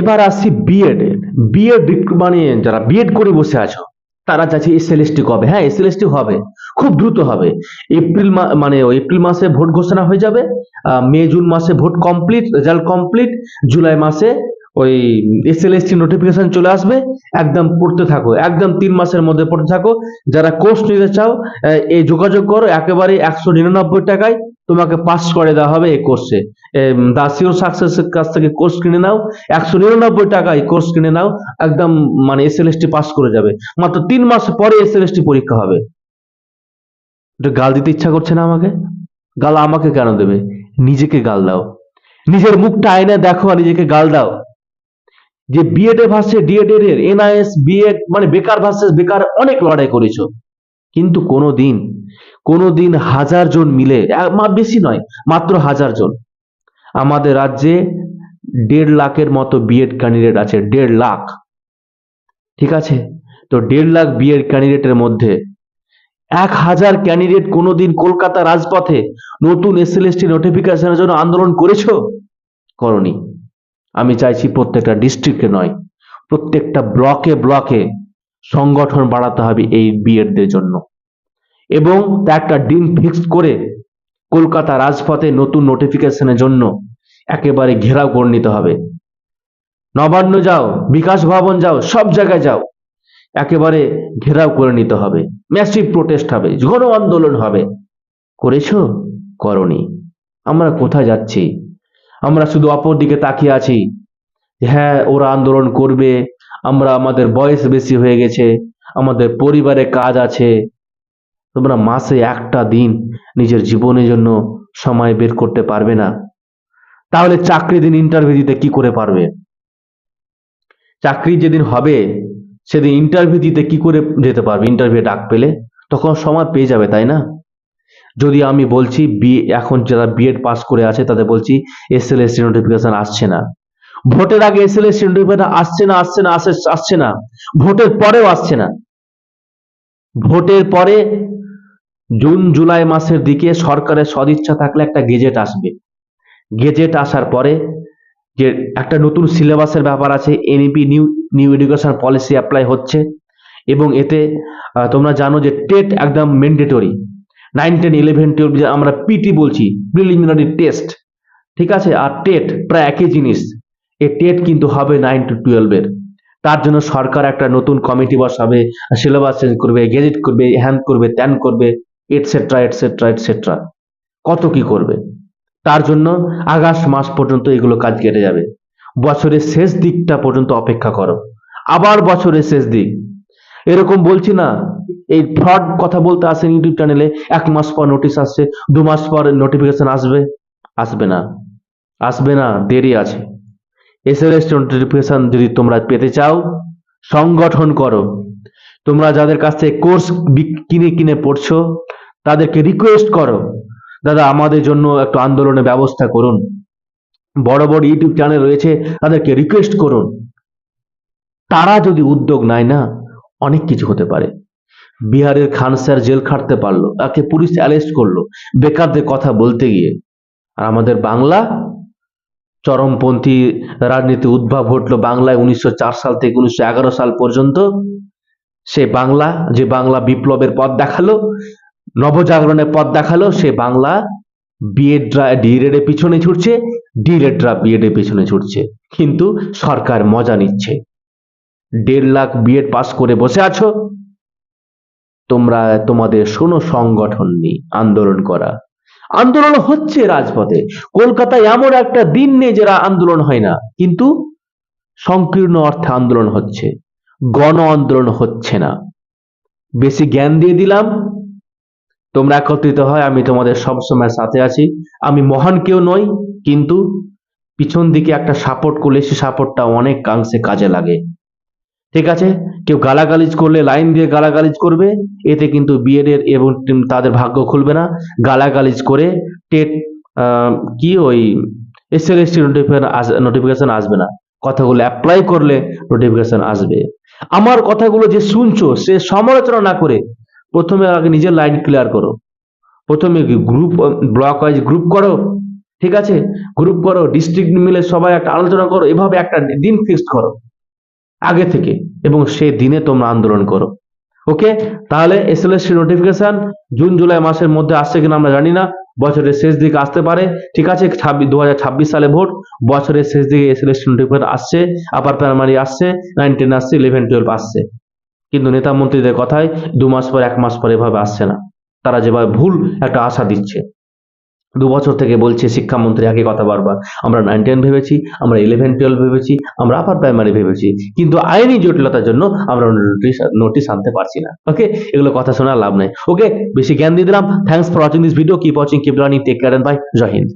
এবার আসছি B Ed B Ed মানে যারা বিএড করে বসে আছো, তারা চাইছে এসএলএসটি কবে? হ্যাঁ এসএলএসটি হবে, খুব দ্রুত হবে। এপ্রিল মানে এপ্রিল মাসে ভোট ঘোষণা হয়ে যাবে মে জুন মাসে vote complete result complete July মাসে ওই এসএলএসটি নোটিফিকেশন চলে আসবে, একদম পড়তে থাকো, একদম তিন মাসের মধ্যে পড়তে থাকো। যারা কোর্স নিতে চাও এই যোগাযোগ করো, একেবারে একশো নিরানব্বই টাকায় তোমাকে পাস করে দেওয়া হবে এই কোর্সে দা সিওর সাকসেসের কাছ থেকে কোর্স কিনে নাও, একশো নিরানব্বই টাকায় কোর্স কিনে নাও, একদম মানে এসএলএসটি পাস করে যাবে। মাত্র তিন মাস পরে এসএলএসটি পরীক্ষা হবে। এটা গাল দিতে ইচ্ছা করছে না আমাকে? গাল আমাকে কেন দেবে? নিজেকে গাল দাও। নিজের মুখটা আয়নায় দেখো আর নিজেকে গাল দাও। যে বিএড এ ভার্সে ডিএড এর এনআইএস বিএড মানে বেকার ভার্সেস বেকার অনেক লড়াই করেছ। কিন্তু কোনো দিন কোনো দিন হাজার জন মিলে বেশি নয়, মাত্র হাজার জন। আমাদের রাজ্যে দেড় লাখের মতো বিএড ক্যান্ডিডেট আছে, দেড় লাখ। ঠিক আছে? তো দেড় লাখ বিএড ক্যান্ডিডেটের মধ্যে এক হাজার ক্যান্ডিডেট কোনোদিন কলকাতা রাজপথে নতুন এসএলএসটি নোটিফিকেশনের জন্য আন্দোলন করেছ? করনি। আমি চাইছি প্রত্যেকটা ডিস্ট্রিক্টে নয়, প্রত্যেকটা ব্লকে ব্লকে সংগঠন বাড়াতে হবে এই বিএডদের জন্য। এবং একটা দিন ফিক্স করে কলকাতা রাজপথে নতুন নোটিফিকেশনের জন্য একেবারে ঘেরাও করে নিতে হবে। নবান্ন যাও, বিকাশ ভবন যাও, সব জায়গায় যাও, একেবারে ঘেরাও করে নিতে হবে। ম্যাসিভ প্রোটেস্ট হবে, ঘন আন্দোলন হবে। করেছ? করনি। আমরা কোথায় যাচ্ছি? আমরা শুধু অপর দিকে তাকিয়ে আছি হ্যাঁ ওরা আন্দোলন করবে আমরা আমাদের বয়স বেশি হয়ে গেছে, আমাদের পরিবারে কাজ আছে। তোমরা মাসে একটা দিন নিজের জীবনের জন্য সময় বের করতে পারবে না। তাহলে চাকরি দিন ইন্টারভিউ দিতে কি করে পারবে? চাকরি যেদিন হবে, সেদিন ইন্টারভিউ দিতে কি করে যেতে পারবে? ইন্টারভিউ ডাক পেলে তখন সময় পেয়ে যাবে, তাই না? যদি আমি বলছি বি এখন যারা বিএড পাস করে আছে তাদের বলছি এসএলএসটি নোটিফিকেশন আসছে না। ভোটের আগে এসএলএসটি নোটিফিকেশন আসছে না আসছে না, আসে, আসছে না। ভোটের পরেও আসছে না। ভোটের পরে জুন, জুলাই মাসের দিকে সরকারের সদিচ্ছা থাকলে একটা গেজেট আসবে। গেজেট আসার পরে যে একটা নতুন সিলেবাসের ব্যাপার আছে NEP new new education policy apply হচ্ছে এবং এতে তোমরা জানো যে টেট একদম mandatory. Nine, ten, eleven, twelve আমরা পিটি বলছি, প্রিলিমিনারি টেস্ট। ঠিক আছে? আর টেট প্রায় একই জিনিস। এই টেট কিন্তু হবে নাইন টু টুয়েলভের তার জন্য সরকার একটা নতুন কমিটি বসাবে সিলেবাস চেঞ্জ করবে গেজেট করবে হ্যান করবে ত্যান করবে এটসেট্রা এটসেট্রা এটসেট্রা কত কি করবে? তার জন্য আগস্ট মাস পর্যন্ত এগুলো কাজ কেটে যাবে। বছরের শেষ দিকটা পর্যন্ত অপেক্ষা করো। আবার বছরের শেষ দিক। এরকম বলছি না, এই ফ্রড কথা বলতে আসেন ইউটিউব চ্যানেলে এক মাস পর নোটিশ আসছে, দু মাস পর নোটিফিকেশন আসবে। আসবে না। আসবে না, দেরি আছে। এসএলএস নোটিফিকেশন যদি তোমরা পেতে চাও, সংগঠন করো। তোমরা যাদের কাছ থেকে কোর্স কিনে কিনে পড়ছো, তাদেরকে রিকোয়েস্ট করো। দাদা, আমাদের জন্য একটু আন্দোলনের ব্যবস্থা করুন। বড় বড় ইউটিউব চ্যানেল রয়েছে, তাদেরকে রিকোয়েস্ট করুন। তারা যদি উদ্যোগ নেয় না, অনেক কিছু হতে পারে। বিহারের খান স্যার জেল খাটতে পারল, তাকে পুলিশ অ্যারেস্ট করল, বেকারদের কথা বলতে গিয়ে। আর আমাদের বাংলা চরমপন্থী রাজনীতি উদ্ভব ঘটলো বাংলায় উনিশশো চার সাল থেকে উনিশশো এগারো সাল পর্যন্ত। সে বাংলা, যে বাংলা বিপ্লবের পথ দেখাল, নবজাগরণের পথ দেখাল, সে বাংলা বিএডরা ডিএড এর পিছনে ছুটছে ডিএডরা বিএড এর পিছনে ছুটছে। কিন্তু সরকার মজা নিচ্ছে। দেড় লাখ বিএড পাস করে বসে আছো। তোমরা, তোমাদের শোনো সংগঠন নেই আন্দোলন করা। আন্দোলন হচ্ছে রাজপথে। কলকাতায় এমন একটা দিন নেই যারা আন্দোলন হয় না। কিন্তু সংকীর্ণ অর্থে আন্দোলন হচ্ছে। গণ আন্দোলন হচ্ছে না। বেশি জ্ঞান দিয়ে দিলাম। তোমরা একত্রিত হয়, আমি তোমাদের সবসময় সাথে আছি। আমি মহান কেউ নই, কিন্তু পিছন দিকে একটা সাপোর্ট করলে সে সাপোর্টটা অনেক কাংশে কাজে লাগে। ঠিক আছে? কেউ গালাগালিজ করলে লাইন দিয়ে গালাগালিজ করবে, এতে কিন্তু বিএড এর এবং তাদের ভাগ্য খুলবে না। গালাগালিজ করে টেট কি ওই এসএলএসটি নোটিফিকেশন নোটিফিকেশন আসবে না। কথাগুলো অ্যাপ্লাই করলে নোটিফিকেশন আসবে। আমার কথাগুলো যে শুনছো, সে সমালোচনা না করে প্রথমে আগে নিজের লাইন ক্লিয়ার করো। প্রথমে গ্রুপ ব্লক ওয়াইজ গ্রুপ করো, ঠিক আছে? গ্রুপ করো ডিস্ট্রিক্ট মিলে সবাই একটা আলোচনা করো, এভাবে একটা দিন ফিক্সড করো। আগে থেকে এবং সেই দিনে তোমরা আন্দোলন করো। ওকে? তাহলে এসএলএসসি নোটিফিকেশন জুন, জুলাই মাসের মধ্যে আসছে কিনা আমরা জানি না। বছরের শেষ দিকে আসতে পারে। ঠিক আছে ছাব্বিশ সালে ভোট। বছরের শেষ দিকে এসএলএসসি নোটিফিকেশন আসছে আপার প্রাইমারি আসছে নাইন টেন আসছে ইলেভেন টুয়েলভ আসছে। কিন্তু নেতা মন্ত্রীদের কথায় দু মাস পর, এক মাস পর এভাবে আসছে না। তারা যেভাবে ভুল একটা আশা দিচ্ছে। দু বছর থেকে বলছে, শিক্ষামন্ত্রী একই কথা বারবার। আমরা নাইন টেন ভেবেছি, আমরা ইলেভেন টুয়েলভ ভেবেছি, আমরা আপার প্রাইমারি ভেবেছি। কিন্তু আইনি জটিলতার জন্য আমরা নোটিশ আনতে পারছি না। ওকে এগুলো কথা শোনার লাভ নেই। ওকে বেশি জ্ঞান দিয়ে দিলাম। Thanks for watching this video keep watching keep learning take care bye Jai Hind